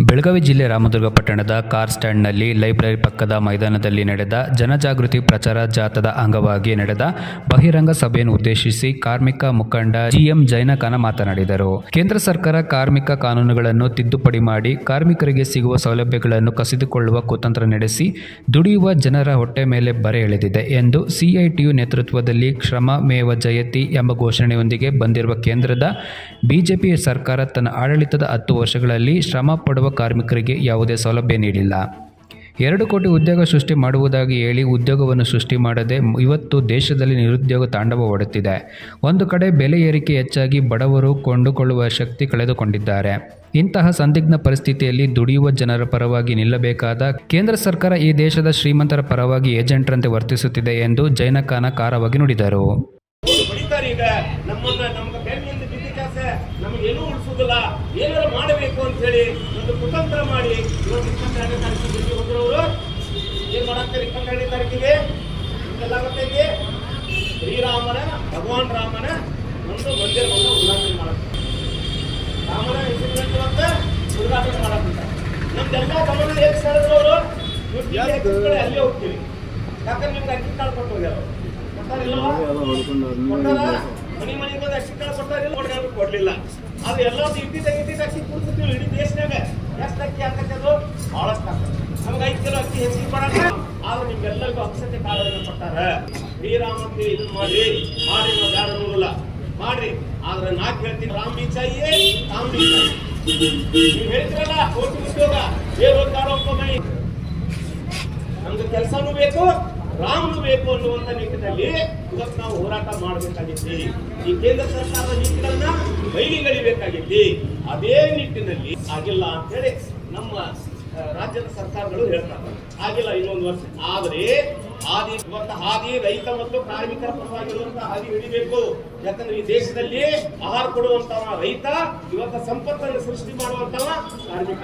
ಬೆಳಗಾವಿ ಜಿಲ್ಲೆ ರಾಮದುರ್ಗ ಪಟ್ಟಣದ car ಸ್ಟ್ಯಾಂಡ್ನಲ್ಲಿ library ಪಕ್ಕದ ಮೈದಾನದಲ್ಲಿ ನಡೆದ ಜನಜಾಗೃತಿ ಪ್ರಚಾರ ಜಾಥಾದ ಅಂಗವಾಗಿ ನಡೆದ ಬಹಿರಂಗ ಸಭೆಯನ್ನು ಉದ್ದೇಶಿಸಿ ಕಾರ್ಮಿಕ ಮುಖಂಡ ಜಿಎಂ ಜೈನಕನ ಮಾತನಾಡಿದರು. ಕೇಂದ್ರ ಸರ್ಕಾರ ಕಾರ್ಮಿಕ ಕಾನೂನುಗಳನ್ನು ತಿದ್ದುಪಡಿ ಮಾಡಿ ಕಾರ್ಮಿಕರಿಗೆ ಸಿಗುವ ಸೌಲಭ್ಯಗಳನ್ನು ಕಸಿದುಕೊಳ್ಳುವ ಕುತಂತ್ರ ನಡೆಸಿ ದುಡಿಯುವ ಜನರ ಹೊಟ್ಟೆ ಮೇಲೆ ಬರೆ ಎಳೆದಿದೆ ಎಂದು ಸಿಐಟಿಯು ನೇತೃತ್ವದಲ್ಲಿ ಶ್ರಮ ಮೇವ ಜಯತಿ ಎಂಬ ಘೋಷಣೆಯೊಂದಿಗೆ ಬಂದಿರುವ ಕೇಂದ್ರದ ಬಿಜೆಪಿ ಸರ್ಕಾರ ತನ್ನ ಆಡಳಿತದ ಹತ್ತು ವರ್ಷಗಳಲ್ಲಿ ಶ್ರಮ ಪಡುವ ಕಾರ್ಮಿಕರಿಗೆ ಯಾವುದೇ ಸೌಲಭ್ಯ ನೀಡಿಲ್ಲ. ಎರಡು ಕೋಟಿ ಉದ್ಯೋಗ ಸೃಷ್ಟಿ ಮಾಡುವುದಾಗಿ ಹೇಳಿ ಉದ್ಯೋಗವನ್ನು ಸೃಷ್ಟಿ ಮಾಡದೆ ಇವತ್ತು ದೇಶದಲ್ಲಿ ನಿರುದ್ಯೋಗ ತಾಂಡವವಾಡುತ್ತಿದೆ ಒಂದು ಕಡೆ ಬೆಲೆ ಏರಿಕೆ ಹೆಚ್ಚಾಗಿ ಬಡವರು ಕೊಂಡುಕೊಳ್ಳುವ ಶಕ್ತಿ ಕಳೆದುಕೊಂಡಿದ್ದಾರೆ. ಇಂತಹ ಸಂದಿಗ್ಧ ಪರಿಸ್ಥಿತಿಯಲ್ಲಿ ದುಡಿಯುವ ಜನರ ಪರವಾಗಿ ನಿಲ್ಲಬೇಕಾದ ಕೇಂದ್ರ ಸರ್ಕಾರ ಈ ದೇಶದ ಶ್ರೀಮಂತರ ಪರವಾಗಿ ಏಜೆಂಟ್ರಂತೆ ವರ್ತಿಸುತ್ತಿದೆ ಎಂದು ಜೈನಖಾನ ಖಾರವಾಗಿ ನುಡಿದರು. ಕೆಲಸ ನಮಗೇನೂ ಉಳಿಸೋದಿಲ್ಲ ಏನಾರು ಮಾಡಬೇಕು ಅಂತ ಹೇಳಿ ಒಂದು ಕುತಂತ್ರ ಮಾಡಿ ಇವತ್ತು ಇಪ್ಪತ್ತೆರಡನೇ ತಾರೀಕಿಗೆ ಡೆಲ್ಲಿ ಹೋಗಿರೋರು ಏನ್ ಮಾಡಾಕ್ತಾರೆ ಇಪ್ಪತ್ತೆರಡನೇ ತಾರೀಕಿಗೆ? ಎಲ್ಲ ಗೊತ್ತೈತಿ? ಶ್ರೀರಾಮನ ಭಗವಾನ್ ರಾಮನ ಒಂದು ಮಂದಿರವನ್ನು ಉದ್ಘಾಟನೆ ಮಾಡುತ್ತಾರೆ ರಾಮನ ಹೆಸರಿನಲ್ಲಿ ಅಂತ ಉದ್ಘಾಟನೆ ಮಾಡಾಕ್ತಾರೆ ನಮ್ದೆಲ್ಲ ಗಮನ ಹೇಗೆ ಸೆಳೆದ್ರು ಅವರು? ಅಲ್ಲೇ ಹೋಗ್ತೀವಿ ಯಾಕಂದ್ರೆ ನಿಮ್ಗೆ ಅಕ್ಕಿ ಕಾಳು ಕೊಟ್ಟು ಹೋಗ್ಯಾರ. ಕೊಟ್ಟಾರಿಲ್ಲವಾ ಕೊಟ್ಟಾರ? ಮನಿ ಮನೆಗೆ ಬಂದು ಶಿಕ್ಷಣ ಇರಲಿಲ್ಲ ಕೊಡ್ಗಾರು ಕೊಡ್ಲಿಲ್ಲ. ಆದ್ರೆ ಎಲ್ಲ ಇಟ್ಟಿದ್ದಾಗ ಇಟ್ಟಿದ್ದ ಅಕ್ಕಿ ಕುಡಿಸ್ತೀವಿ ಇಡೀ ದೇಶದಾಗ ಎಷ್ಟು ಅಕ್ಕಿ ಹಾಕತ್ತೆ ಅದು ಬಹಳಷ್ಟು ನಮ್ಗೆ ಐದು ಕಿಲೋ ಅಕ್ಕಿ ಹೆಚ್ಚಿಗೆ ಕೊಡಲ್ಲ ಆದ್ರೆ ನಿಮ್ಗೆಲ್ಲರಿಗೂ ಅಕ್ಷತೆ ಕಾಳನ್ನು ಕೊಟ್ಟಾರ. ಶ್ರೀರಾಮಕ್ಕೆ ಇದನ್ನ ಮಾಡಿ ಮಾಡಿ ನಾವು ಯಾರು ನೋಡಲ್ಲ. ಮಾಡ್ರಿ. ಆದ್ರೆ ನಾ ಕೇಳ್ತೀನಿ ರಾಮ್ ಬೀಚಾಯಿಯೇ ರಾಮ್ ಬೀಚ. ನೀವ್ ಹೇಳ್ತಿರಲ್ಲ, ಕೋಟಿ ಉದ್ಯೋಗ. ಬೇರೋಜ್ಗಾರ ಒಪ್ಪಮೈ ನಮ್ಗೆ ಕೆಲಸನೂ ಬೇಕು. ರಾಮನು ಬೇಕು ಅನ್ನುವಂತ ನಿಟ್ಟಿನಲ್ಲಿ ಇವತ್ತು ನಾವು ಹೋರಾಟ ಮಾಡಬೇಕಾಗಿದ್ದೀವಿ ಈ ಕೇಂದ್ರ ಸರ್ಕಾರದ ನೀತಿಗಳನ್ನ ಬೈಲಿಗಳಿಬೇಕಾಗಿತ್ತು ಅದೇ ನಿಟ್ಟಿನಲ್ಲಿ ಆಗಿಲ್ಲ ಅಂತ ಹೇಳಿ ನಮ್ಮ ರಾಜ್ಯದ ಸರ್ಕಾರಗಳು ಹೇಳ್ತಾರೆ. ಆಗಿಲ್ಲ ಇನ್ನೊಂದು ವರ್ಷ. ಆದ್ರೆ ಹಾದಿ, ಇವತ್ತು ಹಾದಿ ರೈತ ಮತ್ತು ಕಾರ್ಮಿಕರ ಪರವಾಗಿರುವಂತಹ ಹಾದಿ ಹಿಡಿಬೇಕು. ಯಾಕಂದ್ರೆ ಈ ದೇಶದಲ್ಲಿ ಆಹಾರ ಕೊಡುವಂತಹ ರೈತ, ಇವತ್ತ ಸಂಪತ್ತನ್ನು ಸೃಷ್ಟಿ ಮಾಡುವಂತವ ಕಾರ್ಮಿಕ.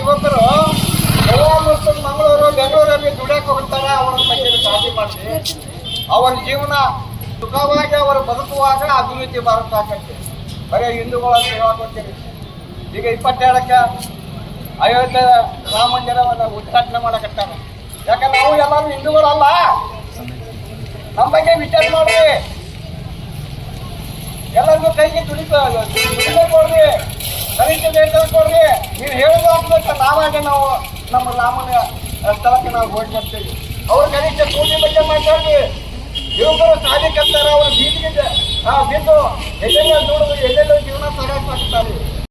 ಯುವಕರು ಮತ್ತು ಮಂಗಳೂರು ಬೆಂಗಳೂರಲ್ಲಿ ದುಡಿಯಕ್ಕೆ ಹೋಗ್ತಾರೆ ಅವರ ಬಗ್ಗೆ ಕಾಳಜಿ ಮಾಡಿ ಅವರ ಜೀವನ ಸುಖವಾಗಿ ಅವರು ಬದುಕುವಾಗ ಅಭಿವೃದ್ಧಿ ಭಾರತ ಆಗತ್ತೆ ಬರೀ ಹಿಂದೂಗಳ ಸೇವಾಕೊಡ್ತೀವಿ ಈಗ ಇಪ್ಪತ್ತೆರಡಕ್ಕೆ ಅಯೋಧ್ಯೆ ರಾಮ ಮಂದಿರವನ್ನು ಉದ್ಘಾಟನೆ ಮಾಡಕತ್ತಾರ. ಯಾಕಂದ್ರೆ ನಾವು ಎಲ್ಲರೂ ಹಿಂದೂಗಳಲ್ಲ. ನಮ್ಮ ಬಗ್ಗೆ ವಿಚಾರ ಮಾಡಿ ಎಲ್ಲರಿಗೂ ಕೈಗೆ ದುಡಿತ ಕೊಡ್ರಿ. ಕನಿಷ್ಠ ವೇತನ ಕೊಡ್ರಿ. ನೀವು ಹೇಳೋದು ಅಂತ ನಾವಾಗ ನಾವು ನಮ್ಮ ರಾಮನ ಸ್ಥಳಕ್ಕೆ ನಾವು ಹೋಗಿ ಮಾಡ್ತೇವೆ ಅವ್ರ ಕನಿಷ್ಠ ಕೂಲಿ ಬಗ್ಗೆ ಮಾತಾಡ್ರಿ ಯುವಕರು ಸಾಧಿಕರ್ತಾರ ಅವ್ರ ಬೀದಿಗೆ ಬಿದ್ದು ಎಲ್ಲೆಲ್ಲ ದುಡಿದು ಎಲ್ಲೆಲ್ಲೋ ಜೀವನ ಸಾಗಿಸ್ತಾರೆ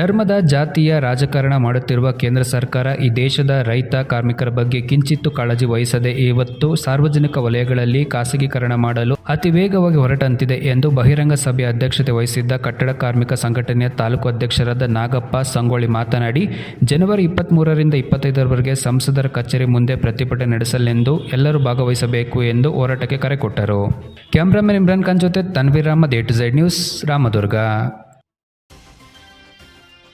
ಧರ್ಮದ ಜಾತಿಯ ರಾಜಕಾರಣ ಮಾಡುತ್ತಿರುವ ಕೇಂದ್ರ ಸರ್ಕಾರ ಈ ದೇಶದ ರೈತ ಕಾರ್ಮಿಕರ ಬಗ್ಗೆ ಕಿಂಚಿತ್ತು ಕಾಳಜಿ ವಹಿಸದೆ ಇವತ್ತು ಸಾರ್ವಜನಿಕ ವಲಯಗಳಲ್ಲಿ ಖಾಸಗೀಕರಣ ಮಾಡಲು ಅತಿ ವೇಗವಾಗಿ ಹೊರಟಂತಿದೆ ಎಂದು ಬಹಿರಂಗ ಸಭೆಯ ಅಧ್ಯಕ್ಷತೆ ವಹಿಸಿದ್ದ ಕಟ್ಟಡ ಕಾರ್ಮಿಕ ಸಂಘಟನೆಯ ತಾಲೂಕು ಅಧ್ಯಕ್ಷರಾದ ನಾಗಪ್ಪ ಸಂಗೊಳ್ಳಿ ಮಾತನಾಡಿ, ಜನವರಿ ಇಪ್ಪತ್ತ್ಮೂರರಿಂದ ಇಪ್ಪತ್ತೈದರವರೆಗೆ ಸಂಸದರ ಕಚೇರಿ ಮುಂದೆ ಪ್ರತಿಭಟನೆ ನಡೆಸಲೆಂದು ಎಲ್ಲರೂ ಭಾಗವಹಿಸಬೇಕು ಎಂದು ಹೋರಾಟಕ್ಕೆ ಕರೆ ಕೊಟ್ಟರು. ಕ್ಯಾಮ್ರಾಮನ್ ಇಮ್ರಾನ್ ಖಾನ್ ಜೊತೆ Tanveer A to Z news Ramdurg.